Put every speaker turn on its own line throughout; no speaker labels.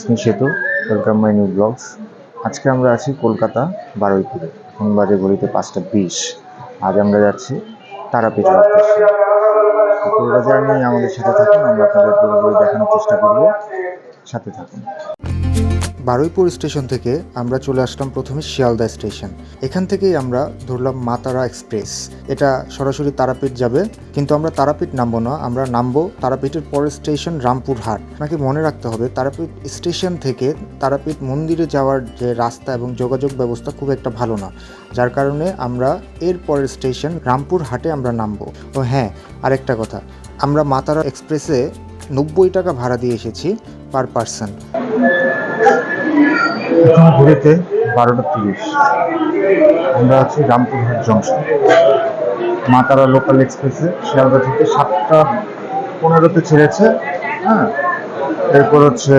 স্নেহ সেতু welcome my new blogs আজকে আমরা আছি কলকাতা, বারুইপুরে। এখন বাজে গড়িতে পাঁচটা বিশ। আজ আমরা যাচ্ছি তারাপীঠ উদ্দেশ্যে তো পুরোটা জার্নি আমাদের সাথে থাকুন, আমরা আপনাদের পুরোপুরি দেখানোর চেষ্টা করব। সাথে থাকুন। বারুইপুর স্টেশন থেকে আমরা চলে আসলাম প্রথমে শিয়ালদা স্টেশন। এখান থেকেই আমরা ধরলাম মাতারা এক্সপ্রেস। এটা সরাসরি তারাপীঠ যাবে, কিন্তু আমরা তারাপীঠ নামবো না, আমরা নামবো তারাপীঠের পরের স্টেশন রামপুরহাট। আপনাকে মনে রাখতে হবে, তারাপীঠ স্টেশন থেকে তারাপীঠ মন্দিরে যাওয়ার যে রাস্তা এবং যোগাযোগ ব্যবস্থা খুব একটা ভালো না। যার কারণে আমরা এর পরের স্টেশন রামপুরহাটে আমরা নামবো। ও হ্যাঁ আরেকটা কথা, আমরা মাতারা এক্সপ্রেসে নব্বই টাকা ভাড়া দিয়ে এসেছি পার পার্সন। এখন ঘুরেতে বারোটা তিরিশ। আমরা আছি রামপুরহাট জংশন মা তারা লোকাল এক্সপ্রেসে শিয়ালদা থেকে সাতটা পনেরোতে ছেড়েছে হ্যাঁ? এরপর হচ্ছে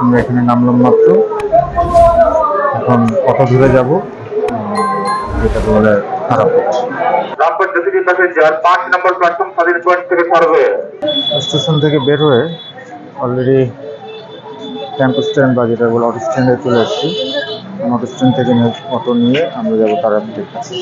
আমরা এখানে নামলাম মাত্র। এখন কত দূরে যাব যেটা বলে
থেকে ছাড়বে
স্টেশন থেকে বের হয়ে অলরেডি টেম্পো স্ট্যান্ড বা যেটা বলে অটো স্ট্যান্ডে চলে এসেছি অটো স্ট্যান্ড থেকে অটো নিয়ে আমরা যাব তারাপীঠের কাছে।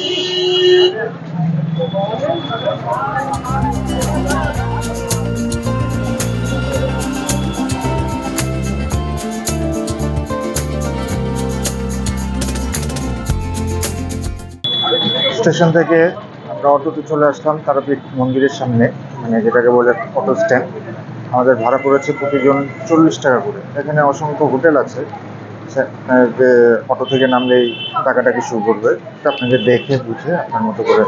স্টেশন থেকে আমরা অটোতে চলে আসলাম তারাপীঠ মন্দিরের সামনে মানে যেটাকে বলে অটো স্ট্যান্ড আমাদের ভাড়া পড়েছে প্রতিজন চল্লিশ টাকা করে। এখানে অসংখ্য হোটেল আছে। যে অটো থেকে নামলেই টাকাটাকি শুরু করবে। আপনাকে দেখে বুঝে আপনার মতো করে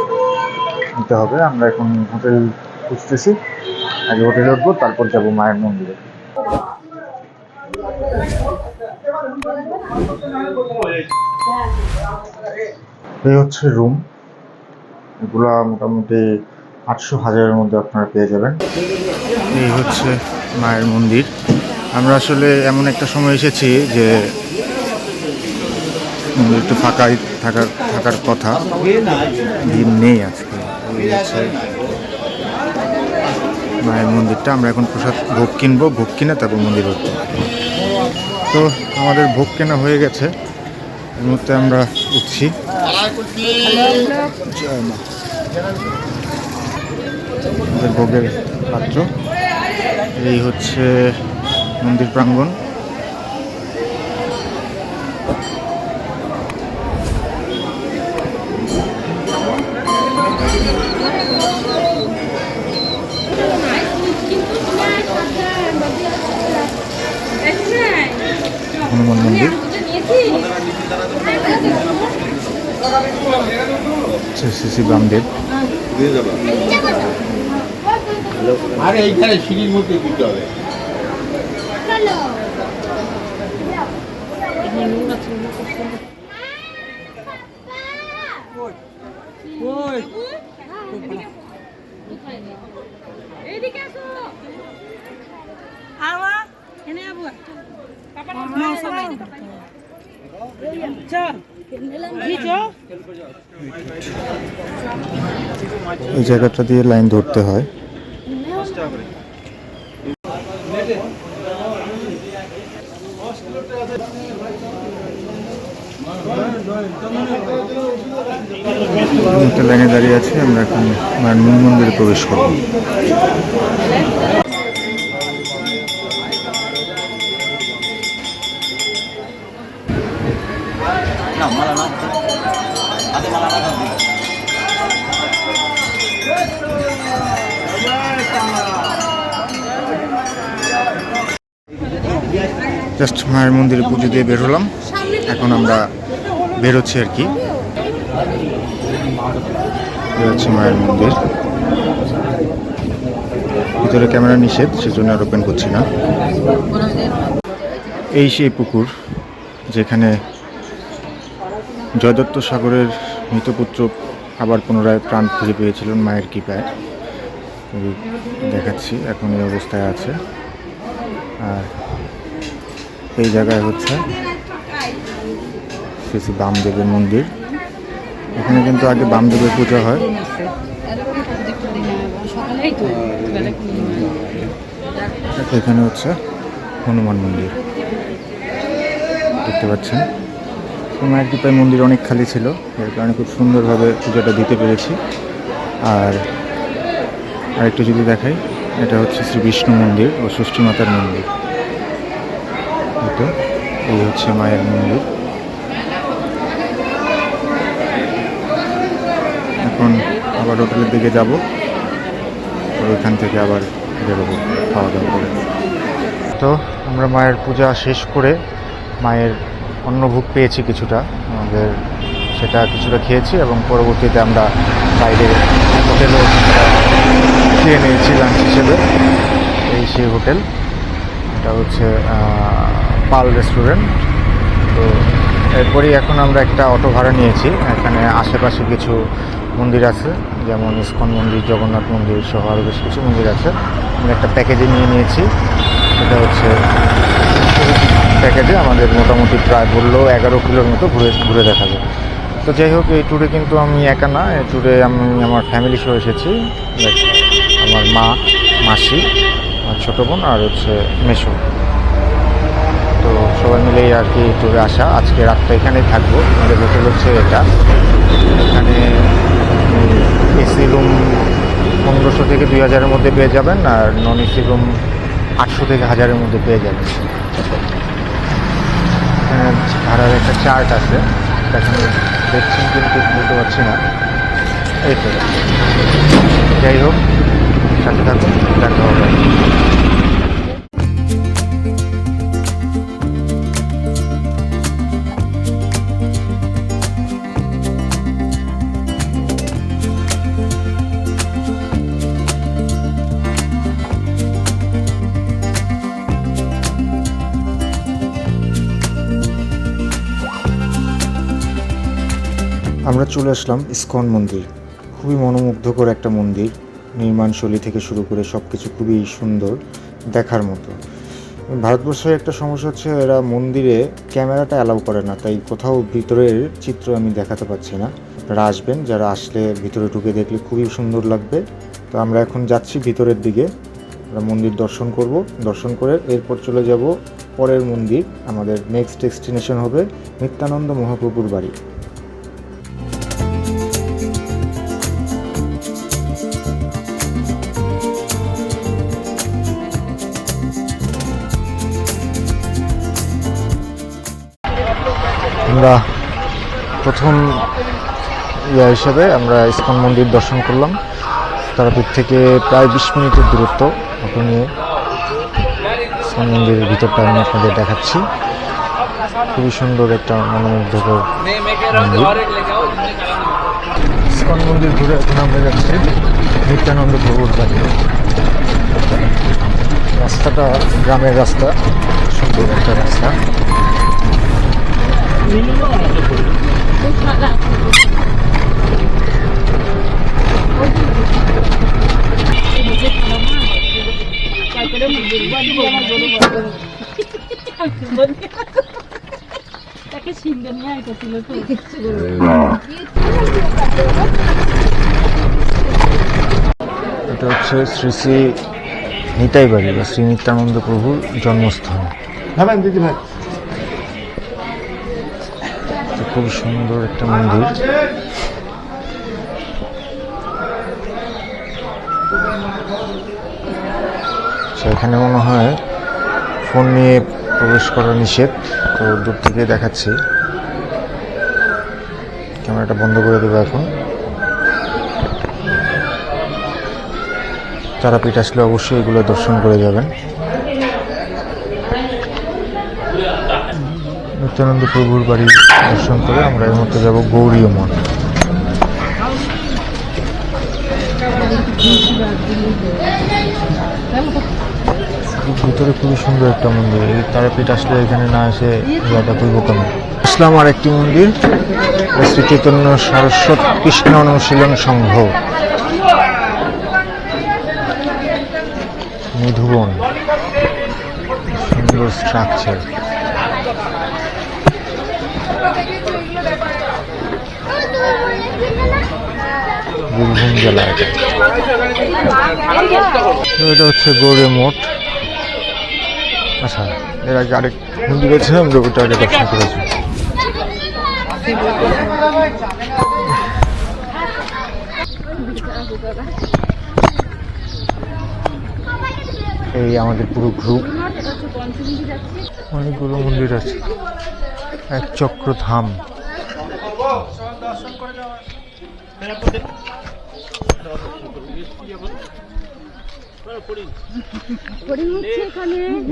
নিতে হবে। আমরা এখন হোটেল খুঁজতেছি। আগে হোটেলে উঠবো, তারপর যাব মায়ের মন্দিরে। এই হচ্ছে রুম এগুলা মোটামুটি আটশো হাজারের মধ্যে আপনারা পেয়ে যাবেন। এই হচ্ছে মায়ের মন্দির। আমরা আসলে এমন একটা সময় এসেছি যে একটু ফাঁকাই থাকার থাকার কথা। ভিড় নেই আজকে। মায়ের মন্দিরটা। আমরা এখন প্রসাদ ভোগ কিনবো। ভোগ কিনে তারপর মন্দির উঠবো তো আমাদের ভোগ কেনা হয়ে গেছে। এই মুহূর্তে আমরা উঠছি। জয় মা। আমাদের ভোগের পাত্র। এই হচ্ছে মন্দির প্রাঙ্গণ। হনুমান মন্দির। শ্রী শ্রী শ্রী বামদেব
আরে এইখানে সিঁড়ির মধ্যে দিতে হবে।
জায়গাটা দিয়ে লাইন ধরতে হয়। একটা লাইনে দাঁড়িয়ে আছে আমরা এখন মায়ের মন্দিরে প্রবেশ করব। জাস্ট মায়ের মন্দিরে পুজো দিয়ে বের হলাম। এখন আমরা বেরোচ্ছি আর কি। বেরোচ্ছে মায়ের মন্দির। ভিতরে ক্যামেরা নিষেধ, সেজন্য আর ওপেন করছি না। এই সেই পুকুর, যেখানে জয়দত্ত সাগরের মৃতপুত্র আবার পুনরায় প্রাণ ফিরে পেয়েছিলেন মায়ের কৃপায়। দেখাচ্ছি, এখন এই অবস্থায় আছে। আর এই জায়গায় হচ্ছে শ্রী শ্রী বামদেবের মন্দির। এখানে কিন্তু আগে বামদেবের পূজা হয়। এখানে হচ্ছে হনুমান মন্দির। দেখতে পাচ্ছেন? মায়ের কৃপায় মন্দির অনেক খালি ছিল। এর কারণে খুব সুন্দরভাবে পুজোটা দিতে পেরেছি। আর আরেকটু যদি দেখাই, এটা হচ্ছে শ্রী বিষ্ণু মন্দির ও ষষ্ঠী মাতার মন্দির। এই এই হচ্ছে মায়ের মন্দির। এখন আবার হোটেলের দিকে যাব। ওইখান থেকে আবার বেরোবো খাওয়া দাওয়া করে। তো আমরা মায়ের পূজা শেষ করে মায়ের অন্নভোগ পেয়েছি কিছুটা। আমাদের সেটা কিছুটা খেয়েছি এবং পরবর্তীতে আমরা বাইরে হোটেলও খেয়ে নিয়েছি লাঞ্চ হিসেবে। এই সেই হোটেল। এটা হচ্ছে পাল রেস্টুরেন্ট। তো এরপরই এখন আমরা একটা অটো ভাড়া নিয়েছি। এখানে আশেপাশে কিছু মন্দির আছে, যেমন ইস্কন মন্দির, জগন্নাথ মন্দির সহ আরও বেশ কিছু মন্দির আছে। আমরা একটা প্যাকেজে নিয়ে নিয়েছি। সেটা হচ্ছে প্যাকেজে আমাদের মোটামুটি প্রায় বললেও এগারো কিলোর মতো ঘুরে ঘুরে দেখাবে তো যাই হোক, এই ট্যুরে কিন্তু আমি একা না, এই ট্যুরে আমি আমার ফ্যামিলি সহ এসেছি। আমার মা, মাসি, আমার ছোটো বোন আর হচ্ছে মেসো। তো সবাই মিলেই আর কি ট্যুরে আসা। আজকে রাতটা এখানেই থাকব। আমাদের হোটেল হচ্ছে এটা। এখানে এসি রুম পনেরোশো থেকে দুই হাজারের মধ্যে পেয়ে যাবেন আর নন এসি রুম আটশো থেকে হাজারের মধ্যে পেয়ে যাবেন। এখানে ভাড়ার একটা চার্ট আছে। এখানে দেখছেন কিন্তু বলতে পারছি না। এই তো। যাই হোক, সাথে থাকুন, দেখা হবে। আমরা চলে আসলাম ইস্কন মন্দির। খুবই মনোমুগ্ধকর একটা মন্দির। নির্মাণশৈলী থেকে শুরু করে সব কিছু খুবই সুন্দর দেখার মতো। ভারতবর্ষের একটা সমস্যা হচ্ছে এরা মন্দিরে ক্যামেরাটা অ্যালাউ করে না, তাই কোথাও ভিতরের চিত্র আমি দেখাতে পারছি না। আপনারা আসবেন, যারা আসলে ভিতরে ঢুকে দেখলে খুবই সুন্দর লাগবে। তো আমরা এখন যাচ্ছি ভিতরের দিকে। আমরা মন্দির দর্শন করব। দর্শন করে এরপর চলে যাব পরের মন্দির। আমাদের নেক্সট ডেস্টিনেশন হবে নিত্যানন্দ মহাপ্রভুর বাড়ি। আমরা প্রথম ইয়া হিসেবে আমরা ইস্কন মন্দির দর্শন করলাম। তারাপীঠ থেকে প্রায় বিশ মিনিটের দূরত্ব অটো নিয়ে ইস্কন মন্দিরের ভিতরটা আমি আপনাদের দেখাচ্ছি। খুবই সুন্দর একটা মনোমুগ্ধকর মন্দির। ইস্কন মন্দির ঘুরে এখন আমরা যাচ্ছি নিত্যানন্দ প্রভুর বাড়ি রাস্তাটা গ্রামের রাস্তা, সুন্দর একটা রাস্তা। এটা হচ্ছে শ্রী শ্রী নিতাই বাড়ি বা শ্রী নিত্যানন্দ প্রভুর জন্মস্থান। তো খুব সুন্দর একটা মন্দির। সেখানে মনে হয় ফোন নিয়ে প্রবেশ করা নিষেধ। তো দূর থেকে দেখাচ্ছি। ক্যামেরাটা বন্ধ করে দেবো এখন। তারাপীঠ আসলে অবশ্যই এগুলো দর্শন করে যাবেন। নিত্যানন্দ প্রভুর বাড়ি দর্শন করে আমরা এই মুহূর্তে যাব গৌরীয় মঠ। ভিতরে খুবই সুন্দর একটা মন্দির। এই তারাপীঠ আসলে এখানে না এসে যাওয়াটা খুবই বোকামি। ইসলাম আর একটি মন্দির শ্রী চৈতন্য সারস্বত কৃষ্ণ অনুশীলন সংঘ। মধুবন। সুন্দর স্ট্রাকচার বীরভূম জেলা এটা হচ্ছে গৌড়ে মঠ। আচ্ছা এর আগে আরেক মন্দির আছে আমরা ওটা আগে দর্শন করেছি এই আমাদের পুরো গ্রুপ অনেকগুলো মন্দির আছে। এক চক্র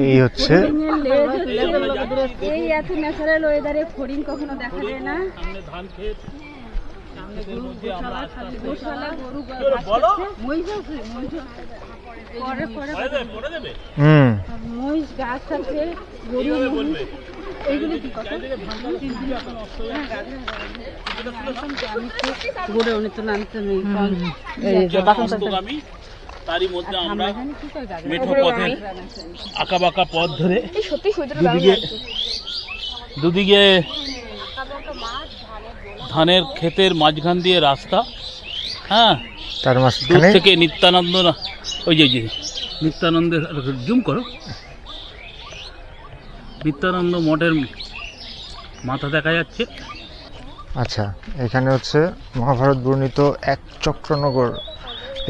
এই হচ্ছে।
এই এত ন্যাচারাল ওয়েদারে ফড়িং কখনো দেখা যায় না। গোশালা, গরু মহিষ গাছ আছে গরু মহিষ। এইগুলো কি কথা? গাধা, গাধা। আমি তো গরু উনি তো নামতে নেই
তারই মধ্যে আমরা? মেঠো পথে আঁকা বাঁকা পথ ধরে দুদিকে দুদিকে ধানের ক্ষেতের মাঝখান দিয়ে রাস্তা। হ্যাঁ?
তার
দূর থেকে নিত্যানন্দ না- ওই যে ওই যে নিত্যানন্দের জুম করো। নিত্যানন্দ মঠের মাথা দেখা যাচ্ছে।
আচ্ছা এখানে হচ্ছে মহাভারত বর্ণিত এক চক্রনগর,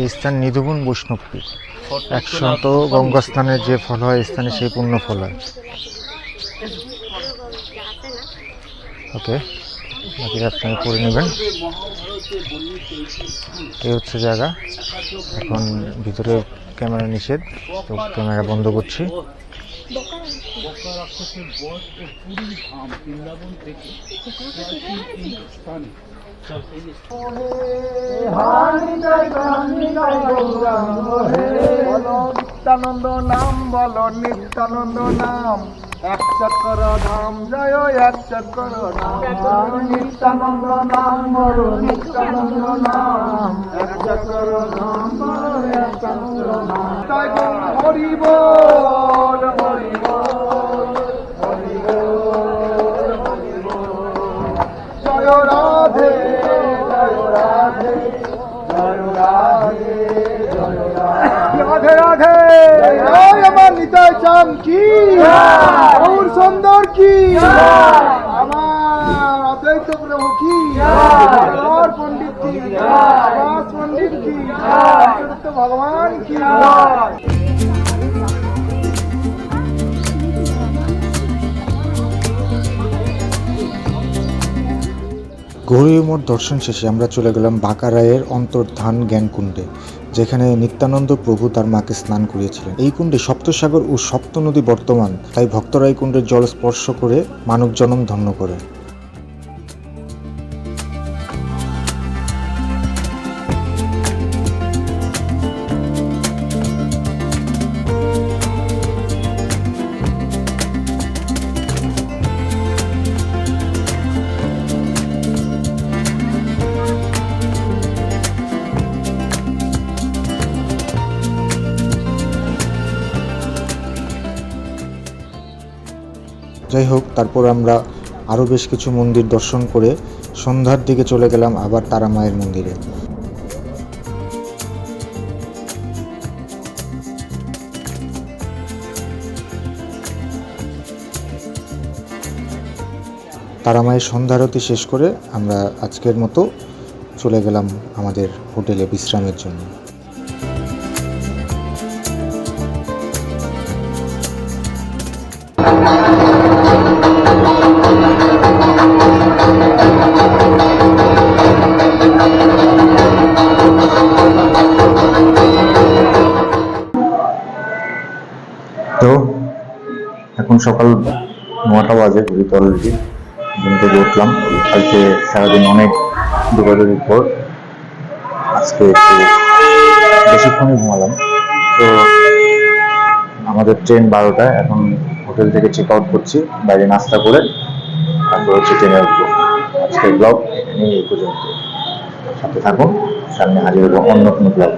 এই স্থান নিধুবন বৈষ্ণবপীঠ একশত গঙ্গাস্থানের যে ফল হয় স্থানে সেই পূর্ণ ফল হয়। ওকে, বাকি আপনারা করে নেবেন। এই হচ্ছে জায়গা। এখন ভিতরে ক্যামেরা নিষেধ, তো ক্যামেরা বন্ধ করছি।
বকা রাক্ষসের বধ ও পুরী ধাম বৃন্দাবন থেকে স্থানে
নিত্যানন্দ নাম বলো নিত্যানন্দ নাম। এক চক্র ধাম জয় এক চক্র নাম নিত্যানন্দ নাম নিত্যানন্দ নাম এক চক্র নাম বলো এক চক্র নাম তাই বল হরি বল হরি বল হরি বল। হরি বল জয় রাধে জয় রাধে জয় রাধে। জয় রাধে রাধে। আমার নিতাই চান কি গৌর সুন্দর কি? আমার অদ্বৈত প্রভু কি? পণ্ডিত কি? আমার পণ্ডিত কি? ভগবান কি?
গৌরী মঠ দর্শন শেষে আমরা চলে গেলাম বাঁকারায়ের অন্তর্ধান জ্ঞানকুণ্ডে, যেখানে নিত্যানন্দ প্রভু তার মাকে স্নান করিয়েছিলেন। এই কুণ্ডে সপ্তসাগর ও সপ্ত নদী বর্তমান, তাই ভক্তরা এই কুণ্ডের জল স্পর্শ করে মানব জনম ধন্য করে। যাই হোক, তারপর আমরা আরও বেশ কিছু মন্দির দর্শন করে সন্ধ্যার দিকে চলে গেলাম আবার তারা মায়ের মন্দিরে। তারা মায়ের সন্ধ্যারতি শেষ করে আমরা আজকের মতো চলে গেলাম আমাদের হোটেলে বিশ্রামের জন্য। সকাল নটা বাজে ঘুরিতে অলরেডি ঘুম থেকে উঠলাম। কালকে সারাদিন অনেক দৌড়াদৌড়ির পর আজকে একটু বেশিক্ষণই ঘুমালাম। তো আমাদের ট্রেন বারোটায়, এখন হোটেল থেকে চেক আউট করছি, বাইরে নাস্তা করে তারপর হচ্ছে ট্রেনে উঠবো। আজকের ব্লগ এখানেই এই পর্যন্ত। সাথে থাকুন, সামনে হাজির হব অন্য কোনো ব্লগ